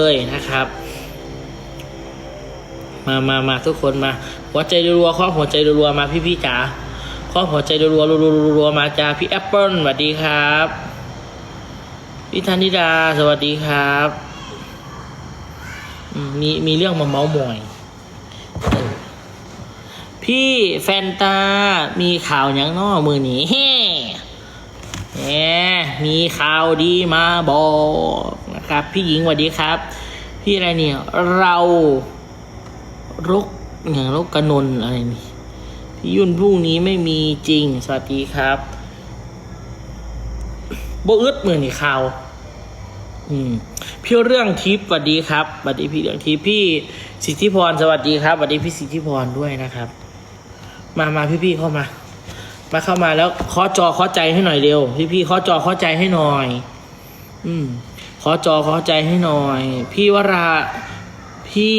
เลยนะครับ มามามาทุกคนมาหัวใจรัวๆข้อหัวใจรัวๆมาพี่พี่ๆจ๋าข้อหัวใจรัวๆรัวๆมาจ้าพี่แอปเปิลสวัสดีครับพี่ธนิดาสวัสดีครับมีมีเรื่องมาเมาส์มอย พี่แฟนตา มีข่าวย่างน้อมือหนีเฮ้มีข่าวดีมาบอก นะครับ พี่หญิงสวัสดีครับ พี่อะไรเนี่ย เรารกอย่างรกกระนนอะไรนี่พี่ยุ่นพรุ่งนี้ไม่มีจริง สวัสดีครับโบอึดเหมือนี่ข่าวอืมพี่เรื่องทิพย์สวัสดีครับสวัสดีพี่เรื่องทิพย์พี่สิทธิพรสวัสดีครับสวัสดีพี่สิทธิพรด้วยนะครับ มามาพี่พี่ๆเข้ามา มาเข้ามาแล้วเคาะจอเคาะใจให้หน่อยเร็ว พี่พี่ๆเคาะจอเคาะใจให้หน่อย อืม เคาะจอเคาะใจให้หน่อย พี่วราพี่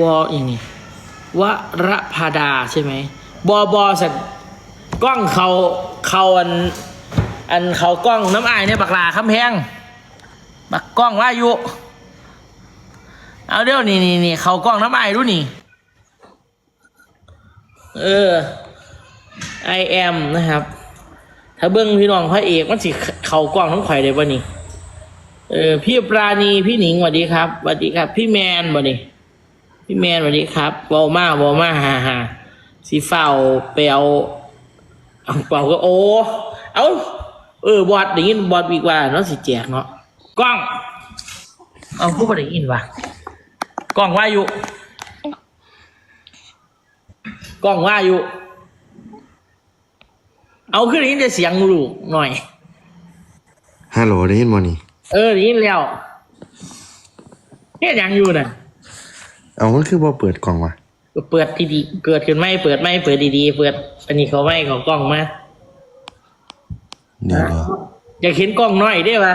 วออย่างนี้วรพาดาใช่ไหมบอบอสักกล้องเขาเขาอัน อันเขากล้องน้ำอายเนี่ยบักลาคำแพงบักกล้องว่าอยู่เอาเดี๋ยวนี่นี่นี่เขากล้องน้ำอายดูนี่ เออ I am นะครับ ถ้าเบิ้งพี่น้องพระเอกมันสิเขากล้องทั้งข่อยได้ป่ะนี่เออพี่ปราณีพี่หนิงสวัสดีครับสวัสดีครับ พี่แมนบ่นี่พี่แมนสวัสดีครับบอมาบอมาฮ่าฮ่าสีเฝ้าไปเอาเอาเป่าก็โอ้เอาเออบอดได้ยินบอดวีกว่าเนาะสิแจกเนาะกล้อง เอาผู้บ่ได้ยินว่ะกล้องว่าอยู่กล้องว่าอยู่ เอาขึ้นได้ยินแต่เสียงลูกหน่อย ฮัลโหลได้ยินบ่นี่ เออได้ยินแล้วเนี่ยยังอยู่น่ะ เอามันคือบ่เปิดกล่องวะก็เปิดดีๆเกิดขึ้นไม่เปิดไม่เปิดดีๆเปิดอันนี้เขาไม่เขากล้องมาเดี๋ยวเดี๋ยวอยากเห็นกล้องน้อยได้ปะ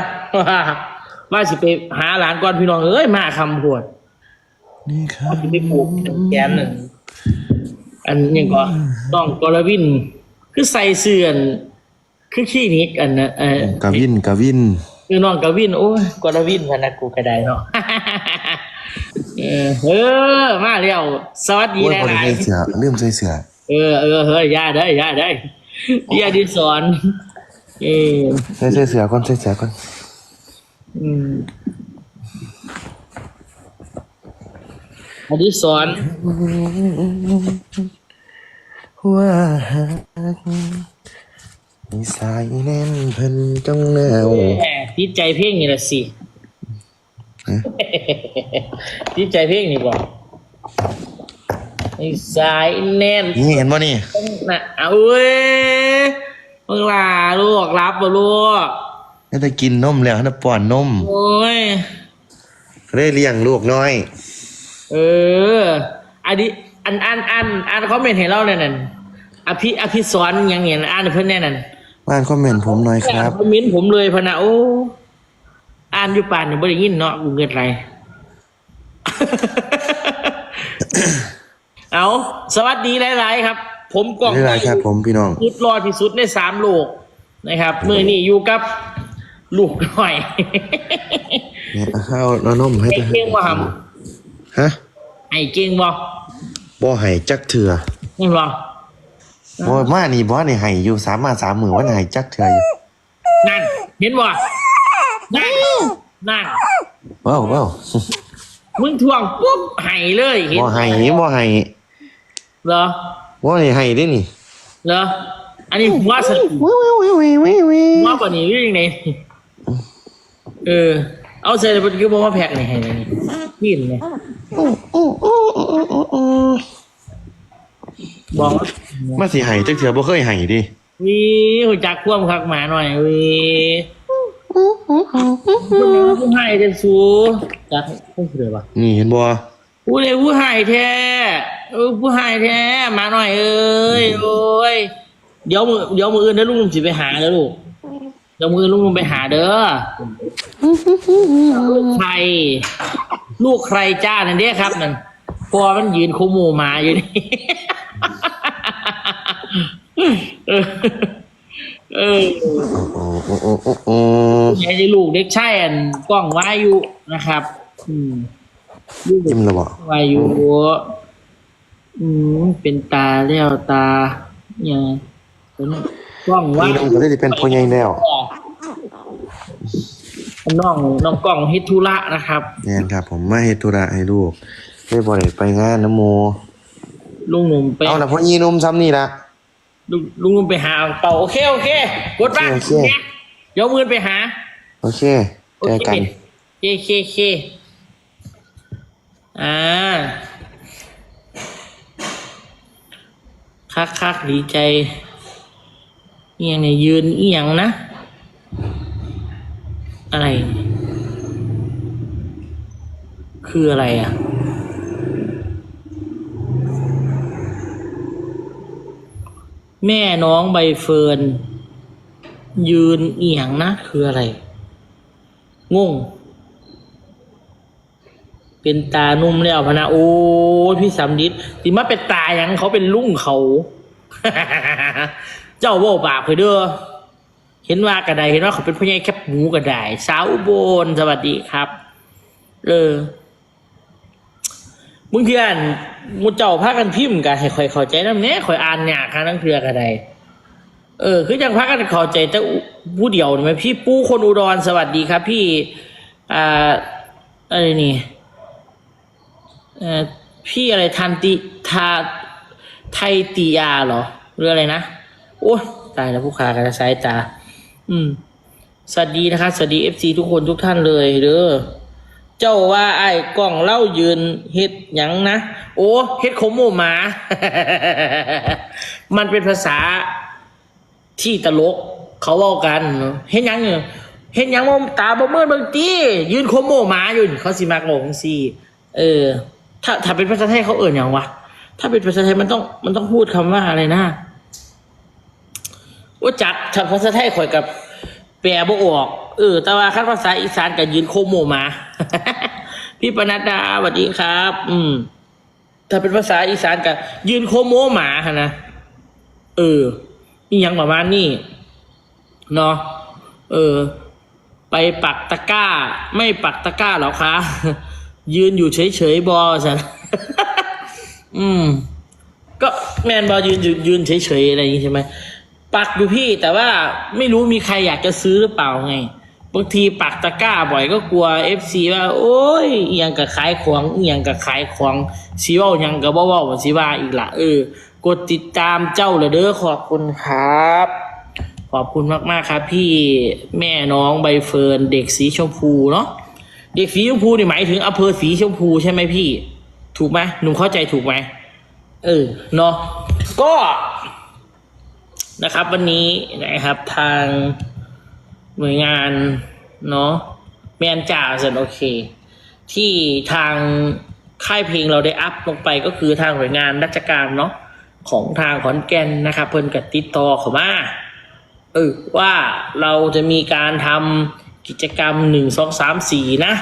ว่าสิไปหาหลานก่อนพี่น้องเอ้ยมาคำพวดนี่ครัว่าบสิไปปลูกแกนหนึ่งอันยังก็ต้องกรวิน คือใส่เสื่อนคือขี้นิกอันนะเออกาวินกาวินคือน้องกวินโอ้ยกรวินพนักกูกระไดเนาะเออเออมาแล้วสวัสดีโอ้ยหบ่ได้ลายใส่เสื้อลืมใส่เสื้อๆเออเออเฮ้ยย่าได้ย่าได้ย่าดิสอนเออใส่ใส่เสื้อก่อนใส่เสื้อก่อนอืมอดิสอน ว่าหักนิสัยแน่นเพิ่นจ้องแนวแหมติดใจเพลงนี่ละสิฮะติดใจเพลงนี่บอกไอ้สายแน่นนี่เห็นบ่นี่นะเอาเว้ยมึงลาลูกรับบ่ลูกน่าจะกินนมแล้วน่าป้อนนมโอ้ยได้เลี้ยงลูกน้อย เอออันนี้ อันอันอันอันเขาเมนเห็นเราเนี่ยนั่นอภิอภิสอนอยังเงี้ยอ่านให้เพื่อนแน่นั่นบ้านคอมเมนต์ผมหน่อยครับคอมเมนต์ผมเลยพะนะโอ้อ่านอยู่ป่านเนี่ยไม่ได้ยินเนาะกูเงินไร เอาสวัสดีหลาย ๆ ครับ ผมกล่องเรื่อยๆครับ ผมพี่น้องยุดรอที่สุดในสามโลกนะครับมือนี่อยู่กับลูกหน่อยเนี่ยเอาเอานมให้ไอ้ไปเก่งบ่หฮะำไอ้เก่งบ่ บ่ให้จักเถื่อนี่บ่บ่มานี่บ่นี่ให้อยู่สามมาสามมื้อวันให้จักเถื่ออยู่นั่นเห็นบ่นั่นนั่นว้าวว้าวมึงทวงปุ๊บไห้เลยเห็นบ่ให้บ่ให้เหรอบ่ได้ให้เด้นี่เหรออันนี้หัวสติวิววิววิววิววิวหัวป่ะนี่หรือยังไงเออเอาใส่เลยคือบอกว่าแพ็กนี่ให้เลยนี่กินเนี่ย บอกว่ามาสิให้จักเถื่อบ่เคยให้ดิวีหัวจักควมคักหมาหน่อยวีผู้ให้เดนสูจักผู้เสือปะนี่เห็นบ่ผู้เลยผู้ให้แท้เออผู้ให้แท้หมาหน่อยเอ้ยโอ้ยเดี๋ยวมือเดี๋ยวมืออื่นนะลุงลุงสิไปหาเด้อลูกเดี๋ยวมืออนลุงลุงไปหาเด้อลูกใคร ลูกใครจ้านั่นเด้ครับนั่น พอมันยืนคุมหมูหมาอยู่นี่ เออเอออโอ้โอ้โอ้โอ้โอ้ยายจะลูกเด็กชายอันกล้องวายุนะครับ อืมลูกยิ้มแล้วบ่วายุอืมเป็นตาแล้วตาเนี่ยเป็นกล้องวานี่ยุองก็ได้เป็นพ่อใหญ่แล้วน้องน้องกล้องเฮดธุระนะครับแน่นครับ ผมมาเฮ็ดธุระให้ลูก ได้บ่ได้ไปงานน้ำโมลุงหนุ่มไปเอาละพ่อยีหนุ่มซ้ำนี่ละลุงลุงหนุ่มไปหาอ่างเป่าโอเคโอเคกดบ้างโอเคโอเคเดี๋ยวมือไปหา โอเคโอเจอเคกันเคเคเคอ่าคักคักดีใจเอียงเนี่ยยืนเอียงนะ อะไร คืออะไรอะ แม่น้องใบเฟิร์น ยืนเอียงนะคืออะไร งง เป็นตานุ่มแล้วพนะ โอ้พี่สำดิษสิมาเป็นตายังเขาเป็นลุงเขา เจ้าโบปากไปเด้อเห็นว่ากระไดเห็นว่าเขาเป็นพ่อใหญ่แคบหมูกระไดสาวอุบลสวัสดีครับ เออ มึงเพื่อนมูเจ้าพากันพิมพ์กันให้ข่อยเข้าใจน้ำเนี้ยข่อยอ่านยากค่ะนั่งเพื่อกระไดเออ คือยังพักกันเข้าใจแต่ผู้เดียวไหมพี่ปู้คนอุดรสวัสดีครับ พี่อ่าอะไรนี่เออพี่อะไรทันติทาไทยติยาเหรอหรืออะไรนะโอ้ตายแล้วผู้ค้ากันสายตา อืมสวัสดีนะครับสวัสดีเอฟซีทุกคนทุกท่านเลยเด้อ เจ้าว่าไอ้กล้องเล่ายืนเฮ็ดหยังนะ โอ้เฮ็ดโคโมหมา มันเป็นภาษาที่ตลก เขาเว่ากันเนอะเห็นหยังเนี่ยเห็นหยังว่าตาบ่เมื่อบางทียืนโคโมหมาอยู่เขาสิมากงสิเออ ถ้าถ้าเป็นภาษาไทยเขาเอ่ยอย่างวะถ้าเป็นภาษาไทยมันต้องมันต้องพูดคำว่าอะไรนะว่าจักถ้าภาษาไทยข่อยกับแปลบ่ออก เออ แต่ว่าคันภาษาอีสานกับยืนโคโมหมา พี่ปนัดดาสวัสดีครับ อืม ถ้าเป็นภาษาอีสานกับยืนโคโมหมาฮะนะเออนี่ยังประมาณนี้เนาะเออ ไปปักตะก้า ไม่ปักตะก้าหรอคะ ยืนอยู่เฉยๆบอสันอืม ก็แมนบอยืนยืนยืนเฉยๆอะไรอย่างงี้ใช่ไหมปักอยู่พี่แต่ว่าไม่รู้มีใครอยากจะซื้อหรือเปล่าไง บางทีปักตะกร้าบ่อยก็กลัวเอฟซีว่า โอ้ยอยังกับขายของอยังกับขายของซีว่ายังกับว่าว่าซีว่าอีกละเออกดติดตามเจ้าเลยเด้อขอบคุณครับ ขอบคุณมากๆครับ พี่แม่น้องใบเฟิร์นเด็กสีชมพูเนาะเด็กสีชมพูนี่หมายถึงอำเภอสีชมพูใช่ไหมพี่ ถูกไหมหนุ่มเข้าใจถูกไหมเออเนาะก็นะครับ วันนี้นะครับทาง หน่วยงานเนาะแมนจ่าเสร็จโอเค ที่ทางค่ายเพลงเราได้อัพลงไปก็คือทางหน่วยงานราชการเนาะของทางขอนแก่นนะครับเพิ่นกับติดต่อเขามาเออว่าเราจะมีการทำกิจกรรมหนึ่งสองสามสี่นะ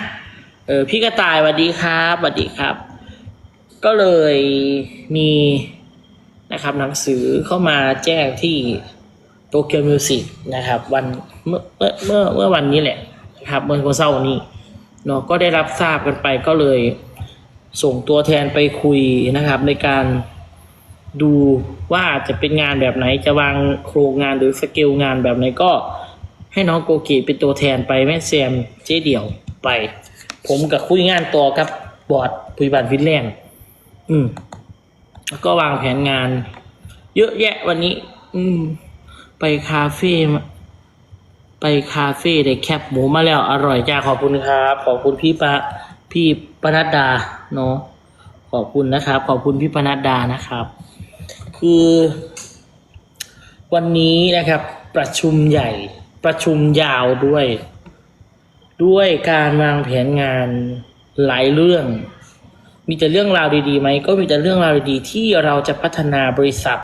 เออพี่กระต่ายสวัสดีครับสวัสดีครับ ก็เลยมีนะครับหนังสือเข้ามาแจ้งที่ โตเกียวมิวสิกนะครับวันเมื่อเมื่อเมื่อเมื่อวันนี้แหละนะครับเมื่อวันเสาร์นี้เนาะก็ได้รับทราบกันไปก็เลยส่งตัวแทนไปคุยนะครับ ในการดูว่าจะเป็นงานแบบไหนจะวางโครงงานหรือสเกลงานแบบไหนก็ให้น้องโกกิเป็นตัวแทนไปแม่แซมเจ๊เดี่ยวไป ผมกับคุยงานต่อกับบอร์ดปุยบันฟินแลนด์อืมแล้วก็วางแผนงาน เยอะแยะวันนี้ อืม ไปคาเฟ่ไปคาเฟ่ได้แคบหมูมาแล้วอร่อยจ้าขอบคุณครับ ขอบคุณพี่ปะพี่ปนัดดาเนาะขอบคุณนะครับ ขอบคุณพี่ปนัดดานะครับ คือ วันนี้นะครับ ประชุมใหญ่ประชุมยาวด้วย ด้วยการวางแผนงานหลายเรื่อง มีแต่เรื่องราวดีๆไหมก็มีแต่เรื่องราวดีๆที่เราจะพัฒนาบริษัท